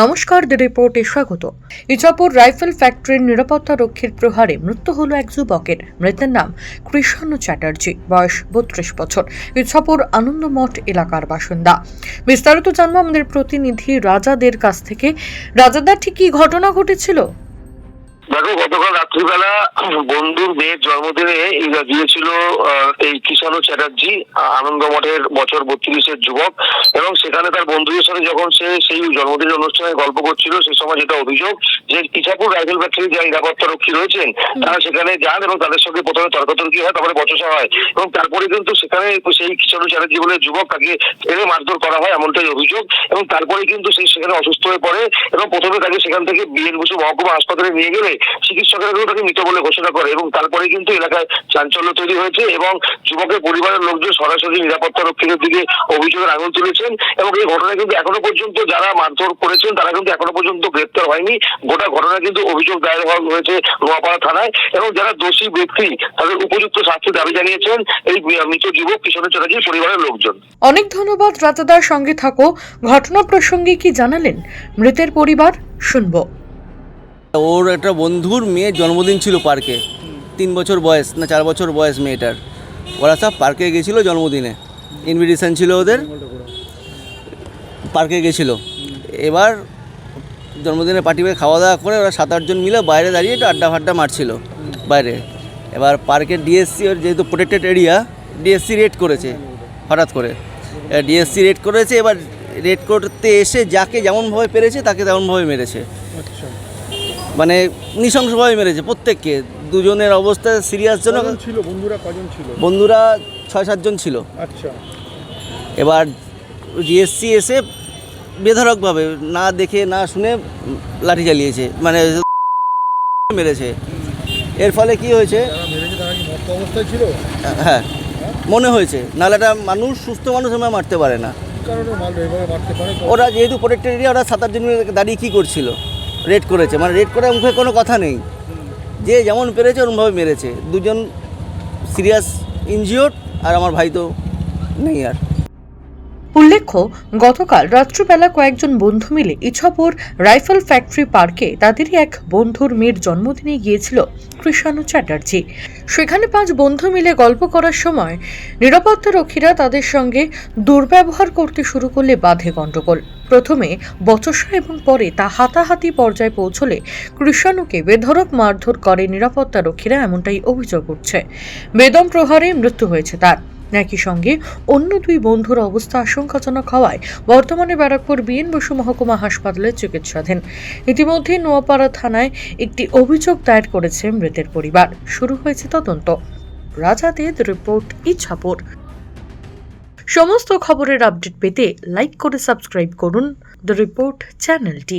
নমস্কার দি রিপোর্টে স্বাগত। ইচাপুর রাইফেল ফ্যাক্টরির নিরাপত্তা রক্ষীর প্রহারে মৃত্যু হল এক যুবকের। মৃতের নাম কৃষ্ণ চ্যাটার্জি, বয়স বত্রিশ বছর। ইছাপুর আনন্দমঠ এলাকার বাসিন্দা। বিস্তারিত জানব আমাদের প্রতিনিধি রাজাদের কাছ থেকে। রাজাদার ঠিক কি ঘটনা ঘটেছিল? দেখো, গতকাল রাত্রিবেলা বন্ধুর মেয়ের জন্মদিনে এরা গিয়েছিল এই কিষাণু চ্যাটার্জি, আনন্দ মঠের বছর বত্রিশের যুবক, এবং সেখানে তার বন্ধুদের সাথে যখন সে সেই জন্মদিনের অনুষ্ঠানে গল্প করছিল, সে সময় যেটা অভিযোগ যে ইছাপুর রাইফেল ফ্যাক্টরি যারা নিরাপত্তা রক্ষী রয়েছেন, তারা সেখানে যান এবং তাদের সঙ্গে প্রথমে তর্কাতর্কি হয়, তারপরে বচসা হয়, এবং তারপরে কিন্তু সেখানে সেই কিষাণু চ্যাটার্জি বলে যুবক তাকে ফেলে মারধর করা হয়, এমনটাই অভিযোগ, এবং তারপরে কিন্তু সে সেখানে অসুস্থ হয়ে পড়ে, এবং প্রথমে তাকে সেখান থেকে বিএন বসু মহকুমা হাসপাতালে নিয়ে গেলে চিকিৎসকেরা তাকে মৃত বলে ঘোষণা করে এবং তারপরে কিন্তু এলাকায় চাঞ্চল্য তৈরি হয়েছে এবং যুবকের পরিবারের লোকজন সরাসরি নিরাপত্তা রক্ষীদের দিকে অভিযোগের আঙুল তুলেছেন এবং এই ঘটনায় কিন্তু এখনও পর্যন্ত যারা মারধর করেছেন তারা কিন্তু এখনও পর্যন্ত গ্রেপ্তার হয়নি। গোটা ঘটনা কিন্তু অভিযোগ দায়ের হয়েছে নোয়াপাড়া থানায় এবং যারা দোষী ব্যক্তি তাদের উপযুক্ত শাস্তির দাবি জানিয়েছেন এই মৃত যুবক কিশোর চ্যাটার্জির পরিবারের লোকজন। অনেক ধন্যবাদ রাজাদার সঙ্গে থাকো। ঘটনা প্রসঙ্গে কি জানালেন? মৃতের পরিবার শুনব। ওর একটা বন্ধুর মেয়ের জন্মদিন ছিল পার্কে। তিন বছর বয়স, না চার বছর বয়স মেয়েটার। ওরা সব পার্কে গেছিল জন্মদিনে। ইনভিটেশন ছিল ওদের। পার্কে গেছিল। এবার জন্মদিনে পার্টি খাওয়া দাওয়া করে ওরা সাত আটজন মিলে বাইরে দাঁড়িয়ে একটু আড্ডা ফাড্ডা মারছিল বাইরে। এবার পার্কের ডিএসসি ওর যেহেতু প্রোটেক্টেড এরিয়া ডিএসসি রেড করেছে, হঠাৎ করে। ডিএসসি রেড করেছে, এবার রেড করতে এসে যাকে যেমনভাবে পেরেছে তাকে তেমনভাবে মেরেছে। মানে নৃশংসভাবে মেরেছে প্রত্যেককে। দুজনের অবস্থা সিরিয়াস জন্য ছিল? বন্ধুরা কজন ছিল? বন্ধুরা ছয় সাতজন ছিল। আচ্ছা। এবার জিএসসি এসে বেধরকভাবে না দেখে না শুনে লাঠি চালিয়েছে। মানে মেরেছে। এর ফলে কি হয়েছে? ছিল? হ্যাঁ মনে হয়েছে। নাহলে একটা মানুষ সুস্থ মানুষ এভাবে মারতে পারে না? ওরা যেহেতু প্রোটেক্টেড এরিয়া ওরা সাত আটজন দাঁড়িয়ে কী করছিল? রেড করেছে। মানে রেড করার মুখে কোনো কথা নেই। যে যেমন পেরেছে, ওরমভাবে মেরেছে। দুজন সিরিয়াস ইনজিওর্ড, আর আমার ভাই তো নেই আর। উল্লেখ্য, গতকাল রাত্রিবেলা কয়েকজন বন্ধু মিলে ইছাপুর রাইফেল ফ্যাক্টরি পার্কে তাদেরই এক বন্ধুর মেয়ের জন্মদিনে গিয়েছিল কৃষাণু চ্যাটার্জি। সেখানে পাঁচ বন্ধু মিলে গল্প করার সময় নিরাপত্তা রক্ষীরা তাদের সঙ্গে দুর্ব্যবহার করতে শুরু করলে বাধে গণ্ডগোল প্রথমে বচসা এবং পরে তা হাতাহাতি পর্যায়ে পৌঁছলে কৃষাণুকে বেধরক মারধর করে নিরাপত্তা রক্ষীরা এমনটাই অভিযোগ উঠছে। বেদম প্রহারে মৃত্যু হয়েছে তার। একই সঙ্গে অন্য দুই বন্ধুর অবস্থা আশঙ্কাজনক হওয়ায় বর্তমানে ব্যারাকপুর বিএন বসু মহকুমা হাসপাতালে চিকিৎসাধীন। ইতিমধ্যে নোয়াপাড়া থানায় একটি অভিযোগ দায়ের করেছে মৃতের পরিবার। শুরু হয়েছে তদন্ত। রাজাদের রিপোর্ট ইচ্ছাপুর সমস্ত খবরের আপডেট পেতে লাইক করে সাবস্ক্রাইব করুন। দ্য রিপোর্ট চ্যানেলটি।